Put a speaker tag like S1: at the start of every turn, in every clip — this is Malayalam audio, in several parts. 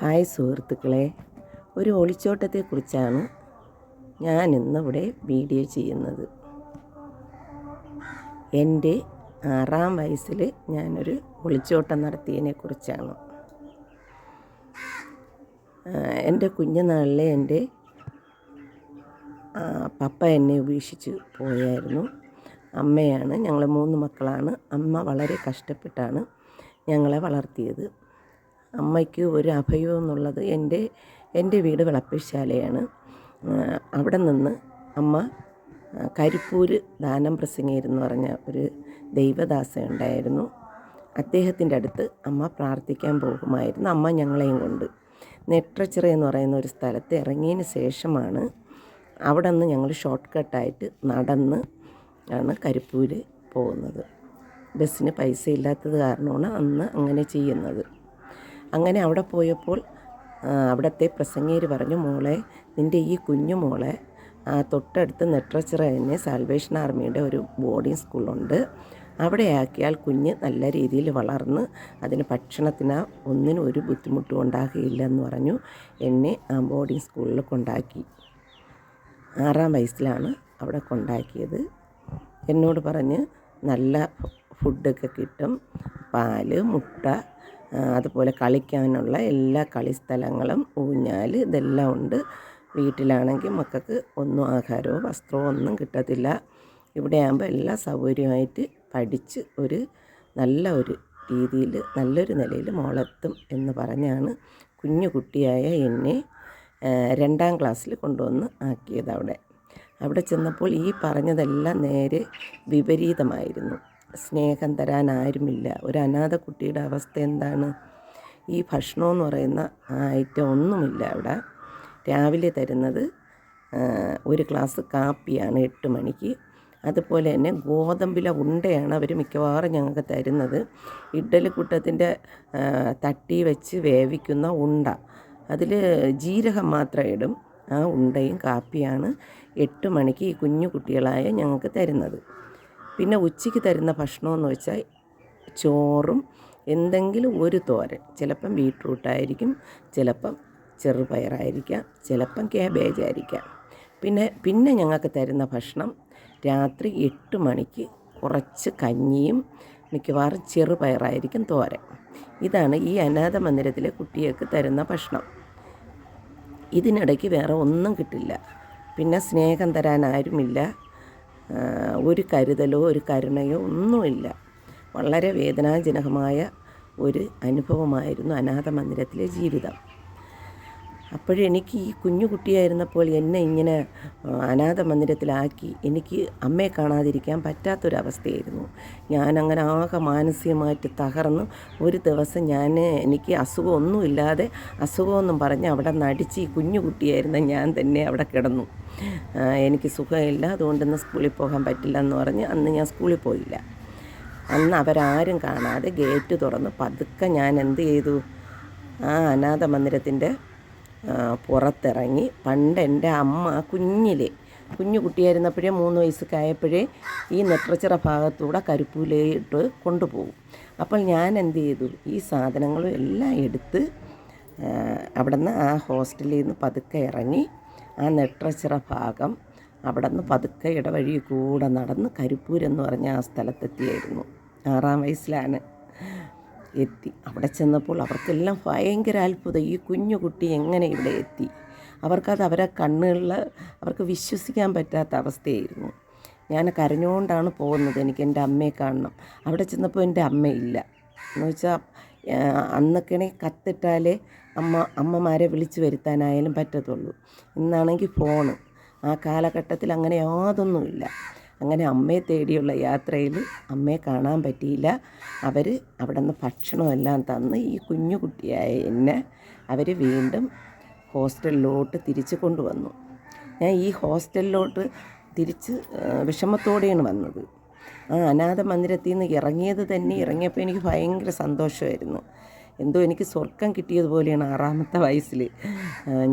S1: ഹായ് സുഹൃത്തുക്കളെ. ഒരു ഒളിച്ചോട്ടത്തെക്കുറിച്ചാണ് ഞാൻ ഇന്നിവിടെ വീഡിയോ ചെയ്യുന്നത്. എന്റെ ആറാം വയസ്സിൽ ഞാനൊരു ഒളിച്ചോട്ടം നടത്തിയതിനെക്കുറിച്ചാണ്. എന്റെ കുഞ്ഞുനാളിലെ എന്റെ പപ്പ എന്നെ ഉപേക്ഷിച്ച് പോയായിരുന്നു. അമ്മയാണ് ഞങ്ങൾ മൂന്ന് മക്കളാണ്. അമ്മ വളരെ കഷ്ടപ്പെട്ടാണ് ഞങ്ങളെ വളർത്തിയത്. അമ്മയ്ക്ക് ഒരു അഭയം എന്നുള്ളത് എന്റെ എന്റെ വീട് വിളപ്പിശാലയാണ്. അവിടെ നിന്ന് അമ്മ കരിപ്പൂര് ദാനം പ്രസംഗീർ എന്ന് പറഞ്ഞ ഒരു ദൈവദാസ ഉണ്ടായിരുന്നു. അദ്ദേഹത്തിന്റെ അടുത്ത് അമ്മ പ്രാർത്ഥിക്കാൻ പോകുമായിരുന്നു. അമ്മ ഞങ്ങളെയും കൊണ്ട്. നെട്രച്ചിറ എന്ന് പറയുന്ന ഒരു സ്ഥലത്ത് ഇറങ്ങിയതിന് ശേഷമാണ് അവിടെ നിന്ന് ഞങ്ങൾ ഷോർട്ട് കട്ടായിട്ട് നടന്ന് ആണ് കരിപ്പൂര് പോകുന്നത്. ബസ്സിന് പൈസ ഇല്ലാത്തത് കാരണമാണ് അന്ന് അങ്ങനെ ചെയ്യുന്നത്. അങ്ങനെ അവിടെ പോയപ്പോൾ അവിടുത്തെ പ്രസംഗീർ പറഞ്ഞു മോളെ നിന്റെ ഈ കുഞ്ഞു മോളെ തൊട്ടടുത്ത് നെട്രച്ചറ തന്നെ സാൽവേഷൻ ആർമിയുടെ ഒരു ബോർഡിംഗ് സ്കൂളുണ്ട്. അവിടെ ആക്കിയാൽ കുഞ്ഞ് നല്ല രീതിയിൽ വളർന്ന് അതിന് ഭക്ഷണത്തിന് ഒന്നിനും ഒരു ബുദ്ധിമുട്ടും ഉണ്ടാകുകയില്ല എന്ന് പറഞ്ഞു എന്നെ ആ ബോർഡിംഗ് സ്കൂളിൽ കൊണ്ടാക്കി. ആറാം വയസ്സിലാണ് അവിടെ കൊണ്ടാക്കിയത്. എന്നോട് പറഞ്ഞ് നല്ല ഫുഡൊക്കെ കിട്ടും. പാൽ മുട്ട അതുപോലെ കളിക്കാനുള്ള എല്ലാ കളിസ്ഥലങ്ങളും ഊഞ്ഞാൽ ഇതെല്ലാം ഉണ്ട്. വീട്ടിലാണെങ്കിൽ മക്കൾക്ക് ഒന്നും ആഹാരമോ വസ്ത്രമോ ഒന്നും കിട്ടത്തില്ല. ഇവിടെ ആകുമ്പോൾ എല്ലാ സൗകര്യമായിട്ട് പഠിച്ച് ഒരു നല്ല ഒരു രീതിയിൽ നല്ലൊരു നിലയിൽ മോളെത്തും എന്ന് പറഞ്ഞാണ് കുഞ്ഞു കുട്ടിയായ എന്നെ രണ്ടാം ക്ലാസ്സിൽ കൊണ്ടുവന്ന് ആക്കിയത് അവിടെ. അവിടെ ചെന്നപ്പോൾ ഈ പറഞ്ഞതെല്ലാം നേരെ വിപരീതമായിരുന്നു. സ്നേഹം തരാൻ ആരുമില്ല ഒരു അനാഥ കുട്ടിയുടെ അവസ്ഥ എന്താണ്? ഈ ഭക്ഷണമെന്ന് പറയുന്ന ആ ഐറ്റം ഒന്നുമില്ല അവിടെ. രാവിലെ തരുന്നത് ഒരു ഗ്ലാസ് കാപ്പിയാണ് എട്ട് മണിക്ക്. അതുപോലെ തന്നെ ഗോതമ്പിലെ ഉണ്ടയാണ് അവർ മിക്കവാറും ഞങ്ങൾക്ക് തരുന്നത്. ഇഡ്ഡലിക്കുട്ടത്തിന്റെ തട്ടി വെച്ച് വേവിക്കുന്ന ഉണ്ട. അതിൽ ജീരകം മാത്രം ഇടും. ആ ഉണ്ടയും കാപ്പിയാണ് എട്ട് മണിക്ക് ഈ കുഞ്ഞു കുട്ടികളായ ഞങ്ങൾക്ക് തരുന്നത്. പിന്നെ ഉച്ചയ്ക്ക് തരുന്ന ഭക്ഷണമെന്ന് വെച്ചാൽ ചോറും എന്തെങ്കിലും ഒരു തോരൻ. ചിലപ്പം ബീട്രൂട്ടായിരിക്കും ചിലപ്പം ചെറുപയറായിരിക്കാം ചിലപ്പം ക്യാബേജ് ആയിരിക്കാം പിന്നെ പിന്നെ ഞങ്ങൾക്ക് തരുന്ന ഭക്ഷണം രാത്രി എട്ട് മണിക്ക് കുറച്ച് കഞ്ഞിയും മിക്കവാറും ചെറുപയറായിരിക്കും തോരൻ. ഇതാണ് ഈ അനാഥ മന്ദിരത്തിലെ കുട്ടികൾക്ക് തരുന്ന ഭക്ഷണം. ഇതിനിടയ്ക്ക് വേറെ ഒന്നും കിട്ടില്ല. പിന്നെ സ്നേഹം തരാൻ ആരുമില്ല. ഒരു കരുതലോ ഒരു കരുണയോ ഒന്നുമില്ല. വളരെ വേദനാജനകമായ ഒരു അനുഭവമായിരുന്നു അനാഥ മന്ദിരത്തിലെ ജീവിതം. അപ്പോഴെനിക്ക് ഈ കുഞ്ഞു കുട്ടിയായിരുന്നപ്പോൾ എന്നെ ഇങ്ങനെ അനാഥ മന്ദിരത്തിലാക്കി എനിക്ക് അമ്മയെ കാണാതിരിക്കാൻ പറ്റാത്തൊരവസ്ഥയായിരുന്നു. ഞാനങ്ങനെ ആകെ മാനസികമായിട്ട് തകർന്നു. ഒരു ദിവസം ഞാൻ എനിക്ക് അസുഖമൊന്നുമില്ലാതെ അസുഖമൊന്നും പറഞ്ഞ് അവിടെ നടിച്ച് ഈ കുഞ്ഞു കുട്ടിയായിരുന്ന ഞാൻ തന്നെ അവിടെ കിടന്നു. എനിക്ക് സുഖമില്ല. അതുകൊണ്ട് ഇന്ന് സ്കൂളിൽ പോകാൻ പറ്റില്ല എന്ന് പറഞ്ഞ് അന്ന് ഞാൻ സ്കൂളിൽ പോയില്ല. അന്ന് അവരാരും കാണാതെ ഗേറ്റ് തുറന്ന് പതുക്കെ ഞാൻ എന്ത് ചെയ്തു? ആ അനാഥ മന്ദിരത്തിന്റെ പുറത്തിറങ്ങി. പണ്ട് എന്റെ അമ്മ കുഞ്ഞിലെ കുഞ്ഞു കുട്ടിയായിരുന്നപ്പോഴേ മൂന്ന് വയസ്സൊക്കെ ഈ നെട്രച്ചിറ ഭാഗത്തൂടെ കരുപ്പൂലയിട്ട് കൊണ്ടുപോകും. അപ്പോൾ ഞാൻ എന്ത് ചെയ്തു? ഈ സാധനങ്ങളും എല്ലാം എടുത്ത് അവിടുന്ന് ആ ഹോസ്റ്റലിൽ നിന്ന് പതുക്കെ ഇറങ്ങി ആ നെട്ടറച്ചിറ ഭാഗം അവിടെ നിന്ന് പതുക്കെ ഇടവഴി കൂടെ നടന്ന് കരിപ്പൂരെന്ന് പറഞ്ഞ ആ സ്ഥലത്തെത്തിയായിരുന്നു. ആറാം വയസ്സിലാണ് എത്തി. അവിടെ ചെന്നപ്പോൾ അവർക്കെല്ലാം ഭയങ്കര അത്ഭുതം. ഈ കുഞ്ഞു കുട്ടി എങ്ങനെ ഇവിടെ എത്തി? അവർക്കത് അവരെ കണ്ണുകളിൽ അവർക്ക് വിശ്വസിക്കാൻ പറ്റാത്ത അവസ്ഥയായിരുന്നു. ഞാൻ കരഞ്ഞുകൊണ്ടാണ് പോകുന്നത്. എനിക്ക് എന്റെ അമ്മയെ കാണണം. അവിടെ ചെന്നപ്പോൾ എന്റെ അമ്മയില്ല. എന്ന് വെച്ചാൽ അന്നൊക്കെയാണെങ്കിൽ കത്തിട്ടാലേ അമ്മ അമ്മമാരെ വിളിച്ചു വരുത്താനായാലും പറ്റത്തുള്ളൂ. ഇന്നാണെങ്കിൽ ഫോണ്. ആ കാലഘട്ടത്തിൽ അങ്ങനെ യാതൊന്നുമില്ല. അങ്ങനെ അമ്മയെ തേടിയുള്ള യാത്രയിൽ അമ്മയെ കാണാൻ പറ്റിയില്ല. അവർ അവിടെ നിന്ന് ഭക്ഷണമെല്ലാം തന്ന് ഈ കുഞ്ഞു കുട്ടിയായ എന്നെ അവർ വീണ്ടും ഹോസ്റ്റലിലോട്ട് തിരിച്ചു കൊണ്ടുവന്നു. ഞാൻ ഈ ഹോസ്റ്റലിലോട്ട് തിരിച്ച് വിഷമത്തോടെയാണ് വന്നത്. ആ അനാഥ മന്ദിരത്തിൽ നിന്ന് ഇറങ്ങിയത് തന്നെ ഇറങ്ങിയപ്പോൾ എനിക്ക് ഭയങ്കര സന്തോഷമായിരുന്നു. എന്തോ എനിക്ക് സ്വർഗം കിട്ടിയതുപോലെയാണ് ആറാമത്തെ വയസ്സിൽ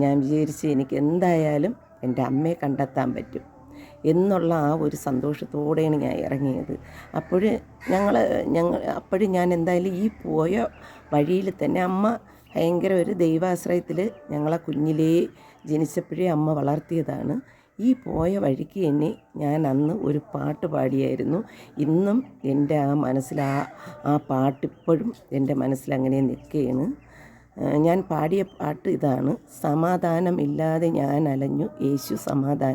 S1: ഞാൻ വിചാരിച്ച് എനിക്ക് എന്തായാലും എന്റെ അമ്മയെ കണ്ടെത്താൻ പറ്റും എന്നുള്ള ആ ഒരു സന്തോഷത്തോടെയാണ് ഞാൻ ഇറങ്ങിയത്. അപ്പോൾ ഞങ്ങൾ ഞങ്ങൾ അപ്പോഴും ഞാൻ എന്തായാലും ഈ പോയ വഴിയിൽ തന്നെ അമ്മ ഭയങ്കര ഒരു ദൈവാശ്രയത്തിൽ ഞങ്ങളെ കുഞ്ഞിലേ ജനിച്ചപ്പോഴേ അമ്മ വളർത്തിയതാണ്. ഈ പോയ വഴിക്ക് തന്നെ ഞാൻ അന്ന് ഒരു പാട്ട് പാടിയായിരുന്നു. ഇന്നും എന്റെ ആ മനസ്സിൽ ആ ആ പാട്ടിപ്പോഴും എന്റെ മനസ്സിൽ അങ്ങനെ നിൽക്കുകയാണ്. ഞാൻ പാടിയ പാട്ട് ഇതാണ്. സമാധാനമില്ലാതെ ഞാൻ അലഞ്ഞു. യേശു സമാധാനം